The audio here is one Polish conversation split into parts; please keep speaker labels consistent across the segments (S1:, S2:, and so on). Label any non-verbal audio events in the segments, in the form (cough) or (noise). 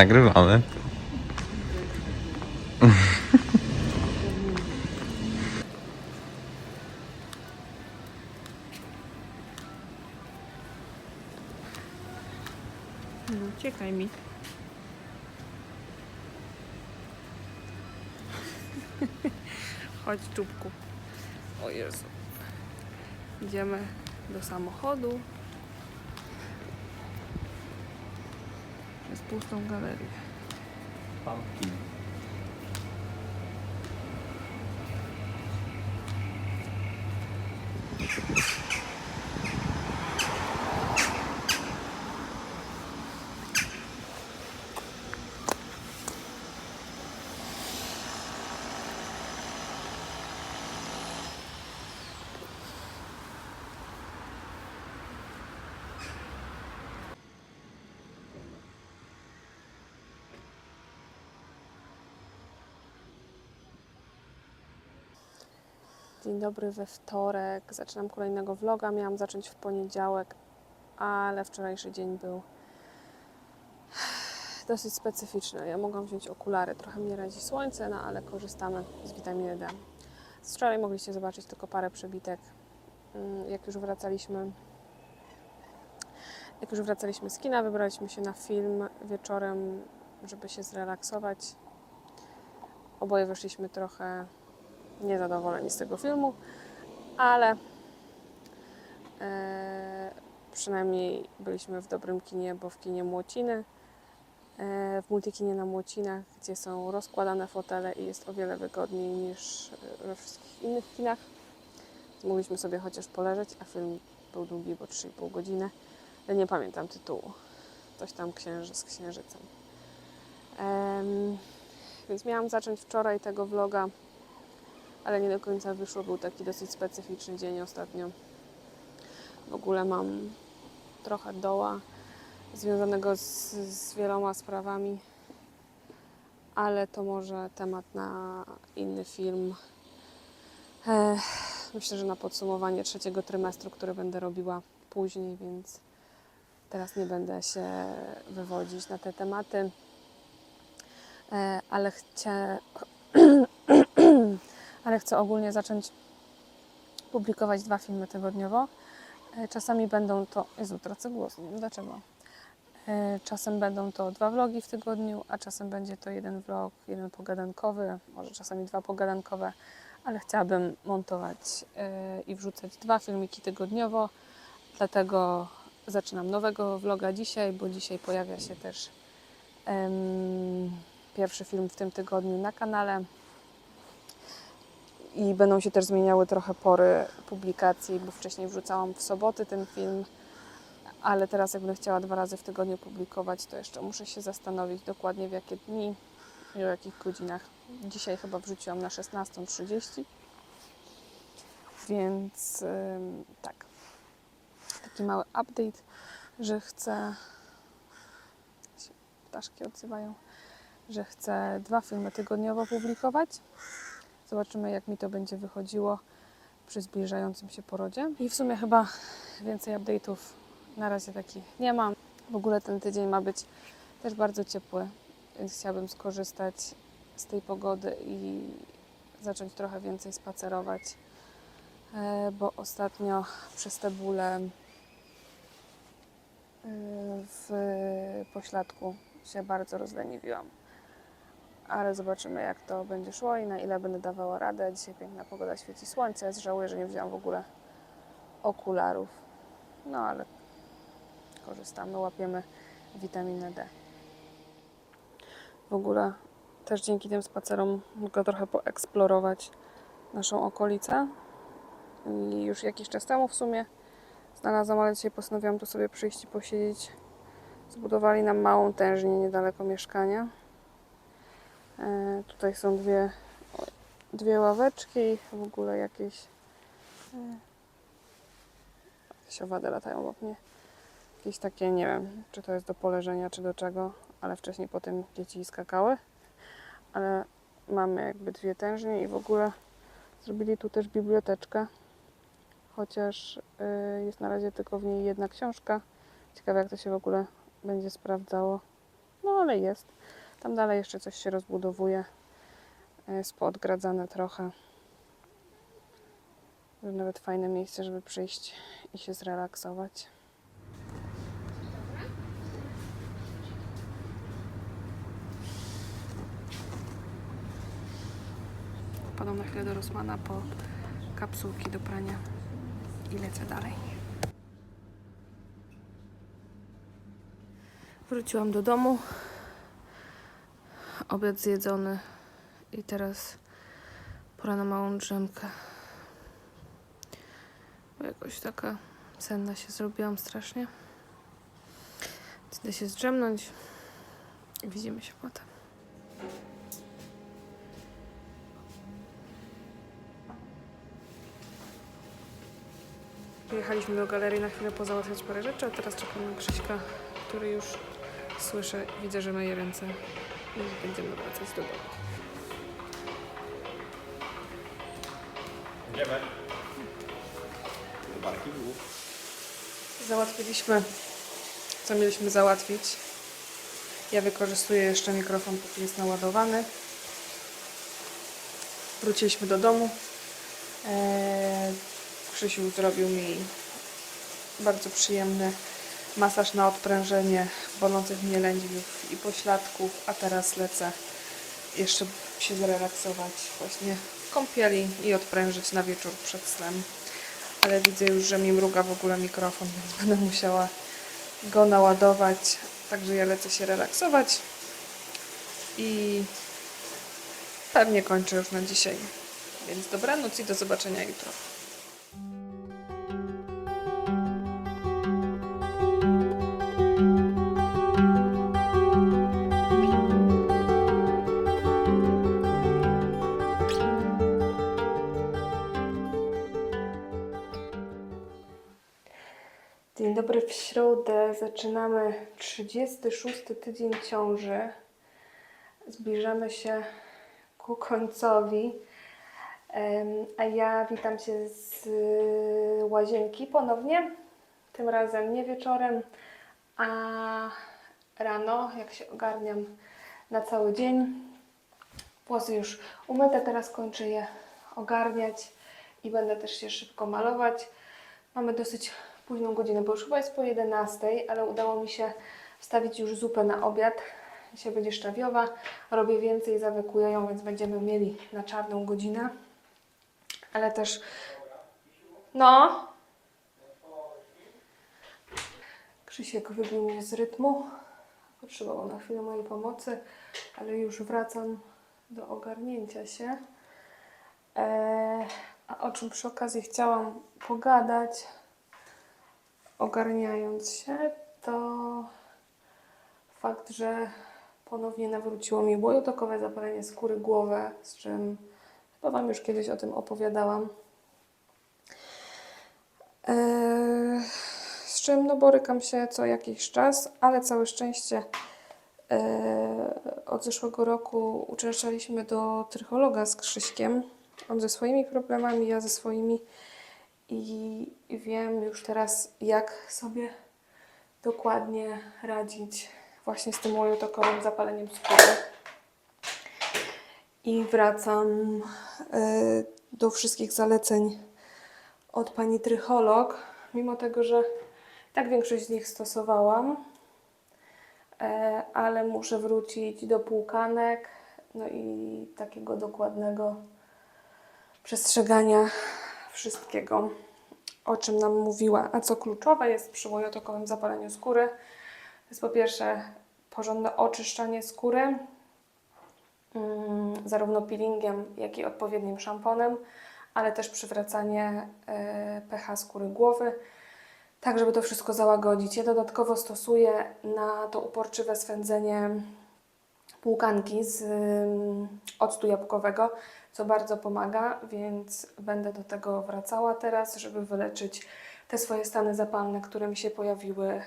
S1: Nagrywamy.
S2: Spustą galerię. Pumpkin. Dzień dobry we wtorek. Zaczynam kolejnego vloga. Miałam zacząć w poniedziałek, ale wczorajszy dzień był dosyć specyficzny. Ja mogłam wziąć okulary. Trochę mnie radzi słońce, no ale korzystamy z witaminy D. Z wczoraj mogliście zobaczyć tylko parę przebitek. Mm, Jak już wracaliśmy jak już wracaliśmy z kina, wybraliśmy się na film wieczorem, żeby się zrelaksować. Oboje wyszliśmy trochę niezadowoleni z tego filmu, ale e, przynajmniej byliśmy w dobrym kinie, bo w kinie Młociny, e, w multikinie na Młocinach, gdzie są rozkładane fotele i jest o wiele wygodniej niż we wszystkich innych kinach. Mogliśmy sobie chociaż poleżeć, a film był długi, bo 3,5 godziny. Ja nie pamiętam tytułu. Coś tam księży z księżycem. Em, więc miałam zacząć wczoraj tego vloga ale nie do końca wyszło. Był taki dosyć specyficzny dzień ostatnio. W ogóle mam trochę doła związanego z, z wieloma sprawami, ale to może temat na inny film. E, myślę, że na podsumowanie trzeciego trymestru, który będę robiła później, więc teraz nie będę się wywodzić na te tematy. E, ale chcę (clears throat) ale chcę ogólnie zacząć publikować dwa filmy tygodniowo. E, Czasami będą to. Jezu, tracę głos, nie wiem dlaczego. E, Czasem będą to dwa vlogi w tygodniu, a czasem będzie to jeden vlog, jeden pogadankowy, może czasami dwa pogadankowe, ale chciałabym montować e, i wrzucać dwa filmiki tygodniowo. Dlatego zaczynam nowego vloga dzisiaj, bo dzisiaj pojawia się też em, pierwszy film w tym tygodniu na kanale i będą się też zmieniały trochę pory publikacji, bo wcześniej wrzucałam w soboty ten film, ale teraz jak będę chciała dwa razy w tygodniu publikować, to jeszcze muszę się zastanowić dokładnie w jakie dni i o jakich godzinach. Dzisiaj chyba wrzuciłam na 16.30, więc tak. Taki mały update, że chcę. Ptaszki odzywają, że chcę dwa filmy tygodniowo publikować. Zobaczymy, jak mi to będzie wychodziło przy zbliżającym się porodzie. I w sumie chyba więcej update'ów na razie takich nie mam. W ogóle ten tydzień ma być też bardzo ciepły, więc chciałabym skorzystać z tej pogody i zacząć trochę więcej spacerować, e, bo ostatnio przez te bóle e, w pośladku się bardzo rozleniwiłam ale zobaczymy jak to będzie szło i na ile będę dawała radę. Dzisiaj piękna pogoda, świeci słońce. Żałuję, że nie wzięłam w ogóle okularów. No ale korzystamy, łapiemy witaminę D. W ogóle też dzięki tym spacerom mogę trochę poeksplorować naszą okolicę. I już jakiś czas temu w sumie znalazłam, ale dzisiaj postanowiłam tu sobie przyjść i posiedzieć. Zbudowali nam małą tężnię niedaleko mieszkania. E, tutaj są dwie, dwie ławeczki, w ogóle jakieś, e, jakieś owady latają obok mnie. Jakieś takie, nie wiem, czy to jest do poleżenia, czy do czego, ale wcześniej po tym dzieci skakały. Ale mamy jakby dwie tężnie i w ogóle zrobili tu też biblioteczkę. Chociaż y, jest na razie tylko w niej jedna książka. Ciekawe jak to się w ogóle będzie sprawdzało no ale jest. Tam dalej jeszcze coś się rozbudowuje. Jest poodgradzane trochę. Nawet fajne miejsce, żeby przyjść i się zrelaksować. Na chwilę do Rosmana po kapsułki do prania i lecę dalej. Wróciłam do domu. Obiad zjedzony i teraz pora na małą drzemkę. Bo jakoś taka senna się zrobiłam strasznie. Idę się zdrzemnąć i widzimy się potem. Jechaliśmy do galerii na chwilę pozałatwiać parę rzeczy, a teraz czekam na Krzyśka, który już słyszę, widzę, że myje ręce i będziemy wracać do domu.
S1: Idziemy. Do barki było.
S2: Załatwiliśmy, co mieliśmy załatwić. Ja wykorzystuję jeszcze mikrofon, póki jest naładowany. Wróciliśmy do domu. Eee, Krzysiu zrobił mi bardzo przyjemny masaż na odprężenie bolących mnie lędźwiów i pośladków, a teraz lecę jeszcze się zrelaksować właśnie w kąpieli i odprężyć na wieczór przed snem. Ale widzę już, że mi mruga w ogóle mikrofon, więc (laughs) będę musiała go naładować. Także ja lecę się relaksować i pewnie kończę już na dzisiaj. Więc dobranoc i do zobaczenia jutro. Dzień dobry w środę. Zaczynamy 36 tydzień ciąży. Zbliżamy się ku końcowi. A ja witam się z łazienki ponownie. Tym razem nie wieczorem, a rano, jak się ogarniam na cały dzień. Włosy już umyte, teraz kończę je ogarniać i będę też się szybko malować. Mamy dosyć późną godzinę, bo już chyba jest po 11, ale udało mi się wstawić już zupę na obiad. Dzisiaj będzie szczawiowa. Robię więcej, zawykuję ją, więc będziemy mieli na czarną godzinę. Ale też... No! Krzysiek wybił mnie z rytmu. Potrzebował na chwilę mojej pomocy, ale już wracam do ogarnięcia się. Eee, a o czym przy okazji chciałam pogadać, ogarniając się, to fakt, że ponownie nawróciło mi łojotokowe zapalenie skóry głowy, z czym chyba Wam już kiedyś o tym opowiadałam. Eee, z czym no, borykam się co jakiś czas, ale całe szczęście eee, od zeszłego roku uczęszczaliśmy do trychologa z Krzyśkiem. On ze swoimi problemami, ja ze swoimi i wiem już teraz, jak sobie dokładnie radzić właśnie z tym łojotokowym zapaleniem skóry. I wracam y, do wszystkich zaleceń od pani trycholog, mimo tego, że tak większość z nich stosowałam, e, ale muszę wrócić do półkanek, no i takiego dokładnego przestrzegania wszystkiego, o czym nam mówiła. A co kluczowe jest przy łojotokowym zapaleniu skóry, to jest po pierwsze porządne oczyszczanie skóry, mm, zarówno peelingiem, jak i odpowiednim szamponem, ale też przywracanie e, pH skóry głowy, tak żeby to wszystko załagodzić. Ja dodatkowo stosuję na to uporczywe swędzenie płukanki z octu jabłkowego, co bardzo pomaga, więc będę do tego wracała teraz, żeby wyleczyć te swoje stany zapalne, które mi się pojawiły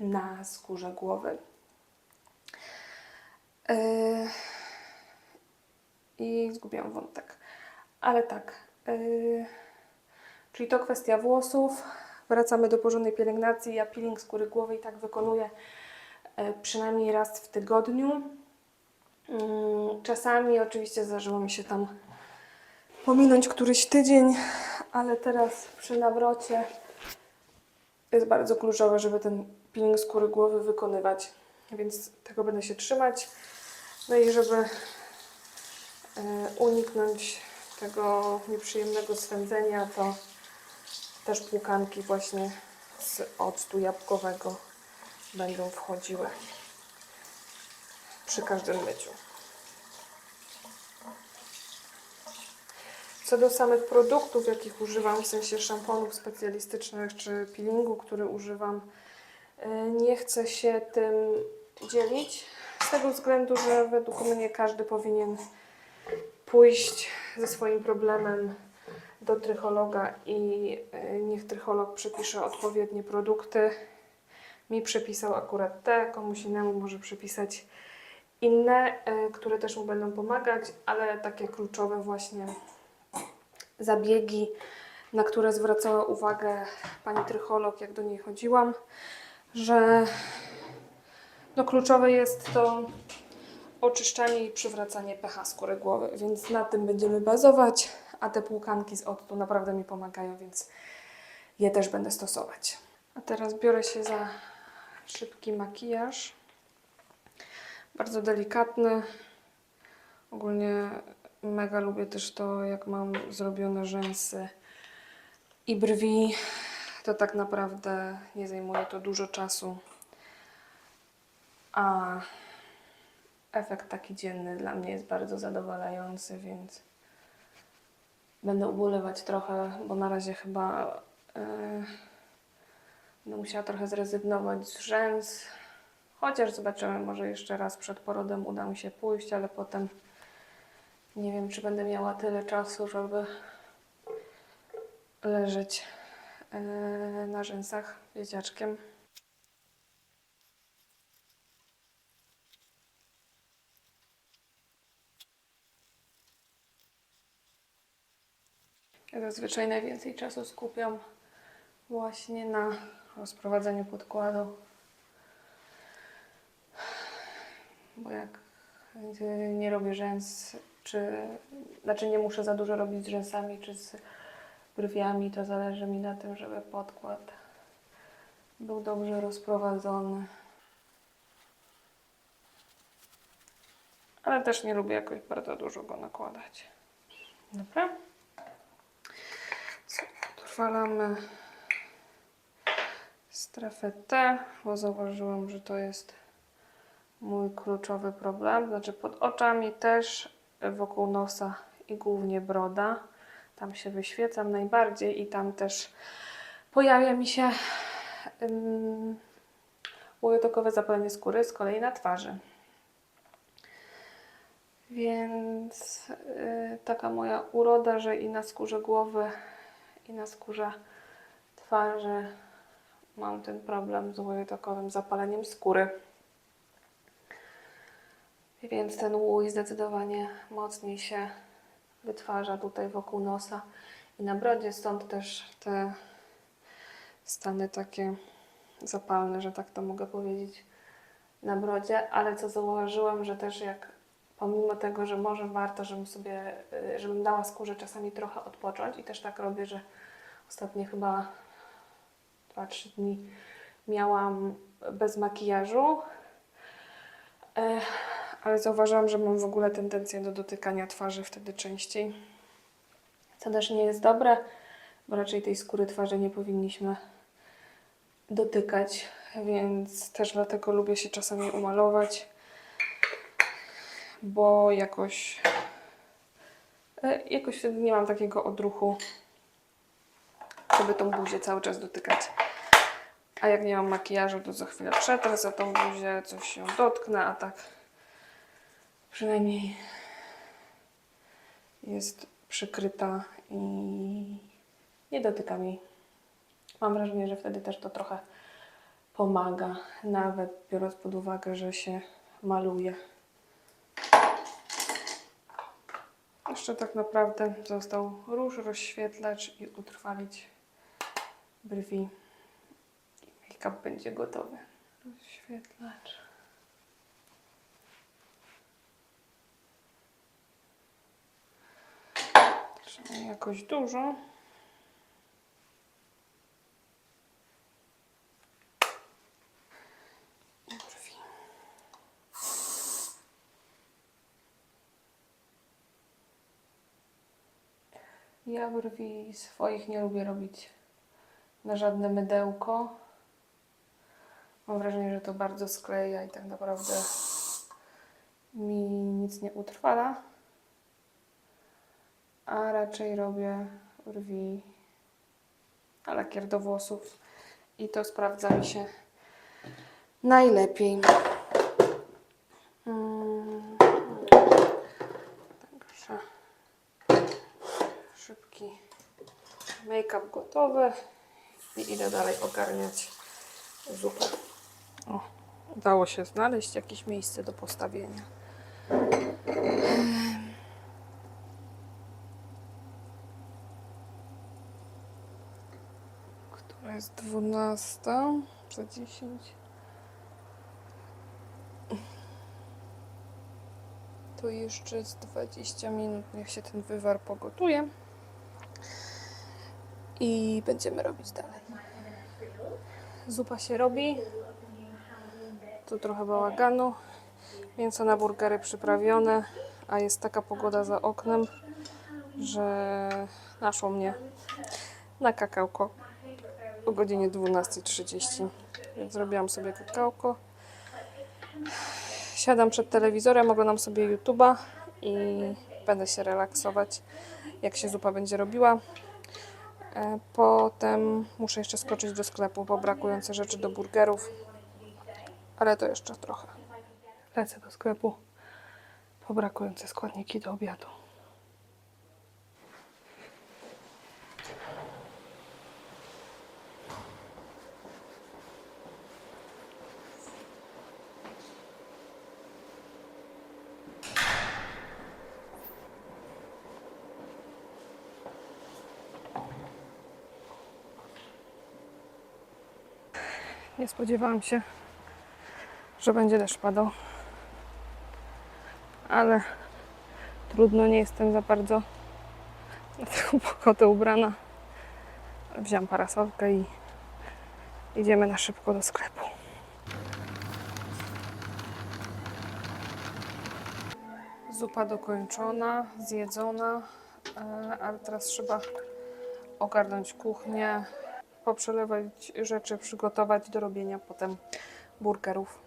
S2: na skórze głowy. Yy, I zgubiłam wątek. Ale tak. Yy, czyli to kwestia włosów. Wracamy do porządnej pielęgnacji. Ja peeling skóry głowy i tak wykonuję e, przynajmniej raz w tygodniu. Mm, Czasami oczywiście zdarzyło mi się tam pominąć któryś tydzień, ale teraz przy nawrocie jest bardzo kluczowe, żeby ten peeling skóry głowy wykonywać, więc tego będę się trzymać. No i żeby e, uniknąć tego nieprzyjemnego swędzenia, to też płukanki właśnie z octu jabłkowego będą wchodziły przy każdym myciu. Co do samych produktów, jakich używam, w sensie szamponów specjalistycznych czy peelingu, który używam, y, nie chcę się tym dzielić. Z tego względu, że według mnie każdy powinien pójść ze swoim problemem do trychologa i y, niech trycholog przepisze odpowiednie produkty. Mi przepisał akurat te, komuś innemu może przepisać inne, y, które też mu będą pomagać, ale takie kluczowe właśnie zabiegi, na które zwracała uwagę pani trycholog, jak do niej chodziłam, że no kluczowe jest to oczyszczanie i przywracanie pH skóry głowy, więc na tym będziemy bazować, a te płukanki z octu naprawdę mi pomagają, więc je też będę stosować. A teraz biorę się za szybki makijaż. Bardzo delikatny. Ogólnie mega lubię też to, jak mam zrobione rzęsy i brwi. To tak naprawdę nie zajmuje to dużo czasu. A efekt taki dzienny dla mnie jest bardzo zadowalający, więc będę ubolewać trochę, bo na razie chyba yy, będę musiała trochę zrezygnować z rzęs. Chociaż zobaczymy, może jeszcze raz przed porodem uda mi się pójść, ale potem nie wiem, czy będę miała tyle czasu, żeby leżeć yy, na rzęsach dzieciaczkiem. Ja zazwyczaj najwięcej czasu skupiam właśnie na rozprowadzeniu podkładu. Bo jak nie robię rzęs, czy znaczy nie muszę za dużo robić z rzęsami, czy z brwiami, to zależy mi na tym, żeby podkład był dobrze rozprowadzony. Ale też nie lubię jakoś bardzo dużo go nakładać. Dobra? Utrwalamy strefę T, bo zauważyłam, że to jest mój kluczowy problem. Znaczy pod oczami też, wokół nosa i głównie broda. Tam się wyświecam najbardziej i tam też pojawia mi się um, łojotokowe zapalenie skóry, z kolei na twarzy. Więc y, taka moja uroda, że i na skórze głowy, i na skórze twarzy mam ten problem z łojotokowym zapaleniem skóry. Więc ten łój zdecydowanie mocniej się wytwarza tutaj wokół nosa i na brodzie, stąd też te stany takie zapalne, że tak to mogę powiedzieć, na brodzie, ale co zauważyłam, że też jak pomimo tego, że może warto, żebym sobie, y, żebym dała skórze czasami trochę odpocząć i też tak robię, że ostatnie chyba 2-3 dni miałam bez makijażu, e, ale zauważyłam, że mam w ogóle tendencję do dotykania twarzy wtedy częściej, co też nie jest dobre, bo raczej tej skóry twarzy nie powinniśmy dotykać, więc też dlatego lubię się czasami umalować, bo jakoś e, jakoś wtedy nie mam takiego odruchu, żeby tą buzię cały czas dotykać. A jak nie mam makijażu, to za chwilę przetrę za tą buzię, coś się dotknę, a tak przynajmniej jest przykryta i nie dotyka mi. Mam wrażenie, że wtedy też to trochę pomaga, nawet biorąc pod uwagę, że się maluje. Jeszcze tak naprawdę został róż, rozświetlacz i utrwalić brwi. Make-up będzie gotowy. Rozświetlacz. Jakoś dużo. Ja brwi swoich nie lubię robić na żadne mydełko. Mam wrażenie, że to bardzo skleja i tak naprawdę mi nic nie utrwala. A raczej robię brwi na lakier do włosów i to sprawdza mi się najlepiej. Także szybki make-up gotowy i idę dalej ogarniać zupę. O, udało się znaleźć jakieś miejsce do postawienia. Jest 12 za 10. To jeszcze z 20 minut niech się ten wywar pogotuje. I będziemy robić dalej. Zupa się robi. Tu trochę bałaganu. Mięso na burgery przyprawione, a jest taka pogoda za oknem, że naszło mnie na kakałko o godzinie 12.30. Więc zrobiłam sobie kakałko. Siadam przed telewizorem, oglądam sobie YouTube'a i będę się relaksować, jak się zupa będzie robiła. E, Potem muszę jeszcze skoczyć do sklepu po brakujące rzeczy do burgerów, ale to jeszcze trochę. Lecę do sklepu po brakujące składniki do obiadu. Nie spodziewałam się, że będzie deszcz padał. Ale trudno, nie jestem za bardzo na (laughs) taką pogodę ubrana. Wziąłem parasolkę i idziemy na szybko do sklepu. Zupa dokończona, zjedzona, e, ale teraz trzeba ogarnąć kuchnię, poprzelewać rzeczy, przygotować do robienia potem burgerów.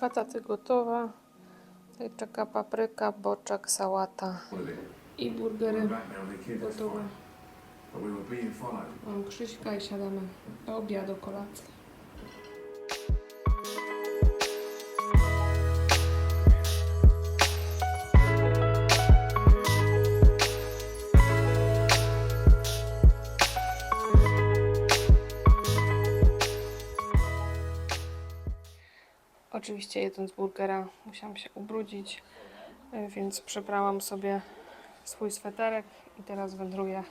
S2: Pataty gotowe. Tutaj czeka papryka, boczek, sałata i burgery gotowe. Mam Krzyśka i siadamy do obiadu, kolacji. Oczywiście jedząc burgera musiałam się ubrudzić, y, więc przebrałam sobie swój sweterek i teraz wędruję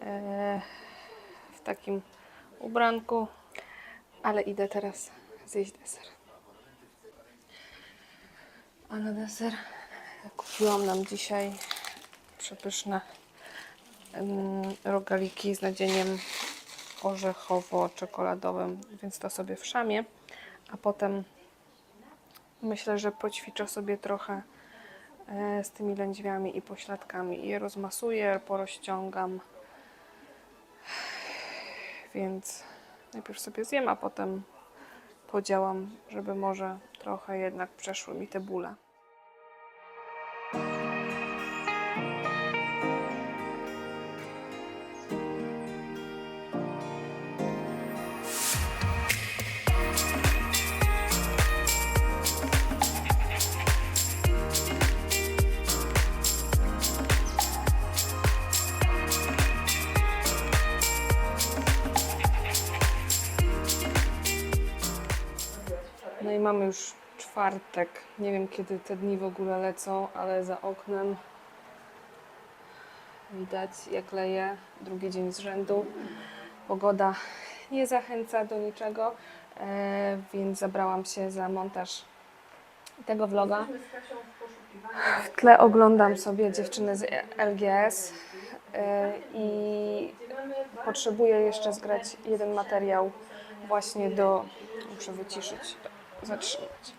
S2: e, w takim ubranku, ale idę teraz zjeść deser. A na deser kupiłam nam dzisiaj przepyszne rogaliki z nadzieniem orzechowo-czekoladowym, więc to sobie w szamie, a potem myślę, że poćwiczę sobie trochę e, z tymi lędźwiami i pośladkami je rozmasuję, porozciągam więc najpierw sobie zjem, a potem podziałam, żeby może trochę jednak przeszły mi te bóle. Mamy już czwartek. Nie wiem kiedy te dni w ogóle lecą, ale za oknem widać jak leje drugi dzień z rzędu. Pogoda nie zachęca do niczego, e, więc zabrałam się za montaż tego vloga. W tle oglądam sobie dziewczyny z LGS e, i potrzebuję jeszcze zgrać jeden materiał właśnie do... Muszę wyciszyć, zatrzymać.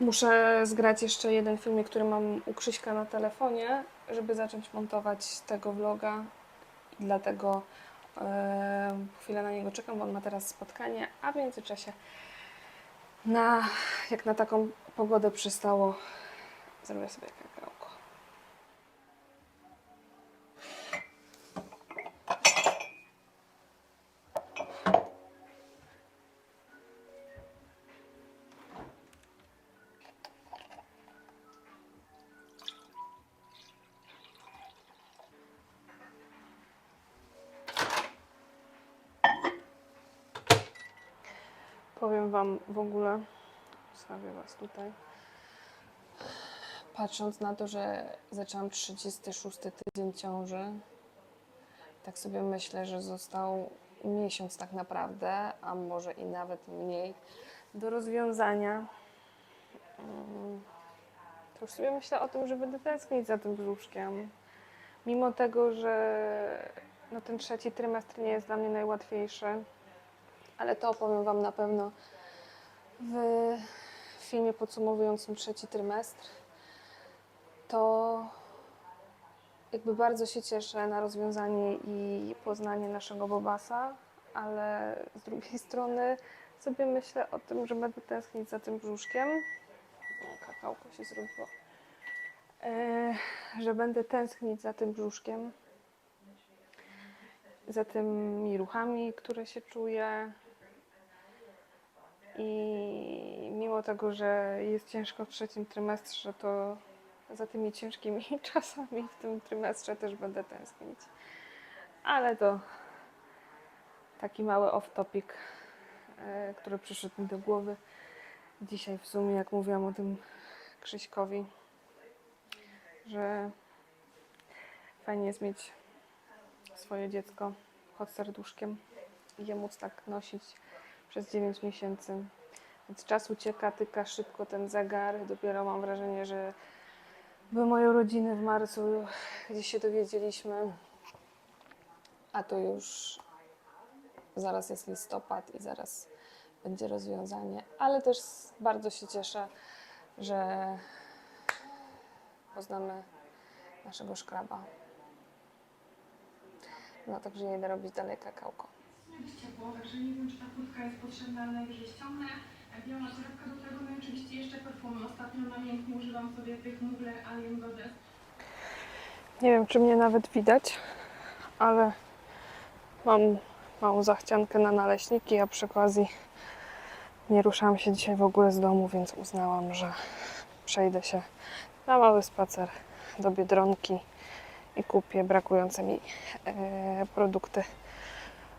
S2: Muszę zgrać jeszcze jeden filmik, który mam u Krzyśka na telefonie, żeby zacząć montować tego vloga. Dlatego chwilę na niego czekam, bo on ma teraz spotkanie, a w międzyczasie na, jak na taką pogodę przystało, zrobię sobie kakałko. Wam w ogóle, ustawię Was tutaj. Patrząc na to, że zaczęłam 36 tydzień ciąży, tak sobie myślę, że został miesiąc tak naprawdę, a może i nawet mniej, do rozwiązania. Mm, To już sobie myślę o tym, że będę tęsknić za tym brzuszkiem. Mimo tego, że no, ten trzeci trymestr nie jest dla mnie najłatwiejszy ale to opowiem Wam na pewno w filmie podsumowującym trzeci trymestr. To jakby bardzo się cieszę na rozwiązanie i poznanie naszego Bobasa, ale z drugiej strony sobie myślę o tym, że będę tęsknić za tym brzuszkiem. Kakałko się zrobiło. E, że będę tęsknić za tym brzuszkiem, za tymi ruchami, które się czuję. I mimo tego, że jest ciężko w trzecim trymestrze, to za tymi ciężkimi (laughs) czasami w tym trymestrze też będę tęsknić. Ale to taki mały off-topic, e, który przyszedł mi do głowy dzisiaj w sumie, jak mówiłam o tym Krzyśkowi, że fajnie jest mieć swoje dziecko pod serduszkiem i je móc tak nosić przez 9 miesięcy. Więc czas ucieka, tyka szybko ten zegar. Dopiero mam wrażenie, że były moje urodziny w marcu, gdzieś się dowiedzieliśmy, a to już zaraz jest listopad i zaraz będzie rozwiązanie. Ale też bardzo się cieszę, że poznamy naszego szkraba. No także jedę robić dalej kakałko.
S3: Także nie wiem, czy ta kurtka jest potrzebna, ale najwyżej ściągnę. Biała torebka do tego, no i oczywiście jeszcze perfumy. Ostatnio na miękku używam sobie tych Mugler Alien Goddess.
S2: Nie wiem, czy mnie nawet widać, ale mam małą zachciankę na naleśniki, a przy okazji nie ruszałam się dzisiaj w ogóle z domu, więc uznałam, że przejdę się na mały spacer do Biedronki i kupię brakujące mi e, produkty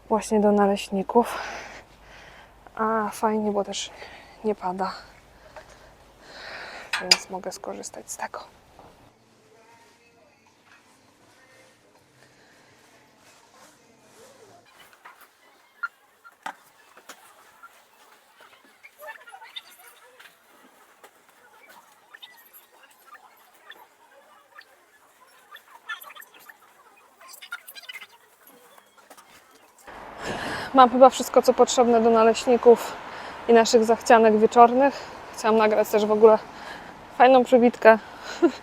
S2: właśnie do naleśników. A fajnie, bo też nie pada, więc mogę skorzystać z tego. Mam chyba wszystko, co potrzebne do naleśników i naszych zachcianek wieczornych. Chciałam nagrać też w ogóle fajną przybitkę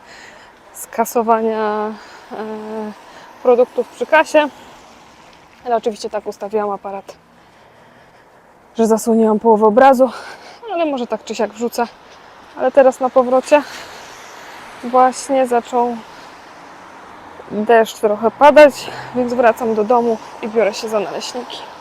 S2: (laughs) z kasowania e, produktów przy kasie. Ale oczywiście tak ustawiłam aparat, że zasłoniłam połowę obrazu, ale może tak czy siak wrzucę. Ale teraz na powrocie właśnie zaczął deszcz trochę padać, więc wracam do domu i biorę się za naleśniki.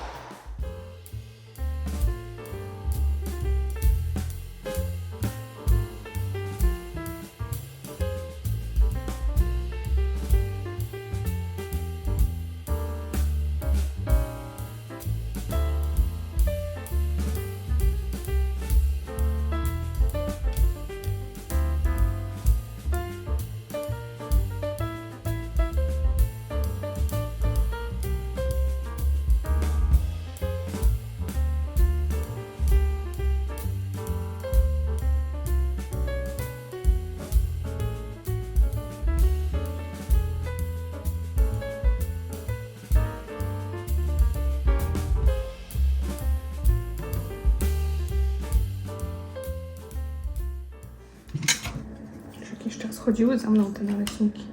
S2: Schodziły za mną te naleśniki.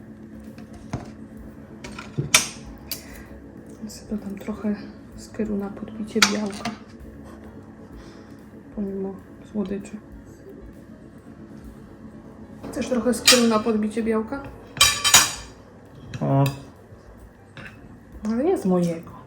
S2: Więc dodam trochę skyru na podbicie białka. Pomimo słodyczy. Chcesz trochę skyru na podbicie białka?
S1: O,
S2: Ale nie z mojego.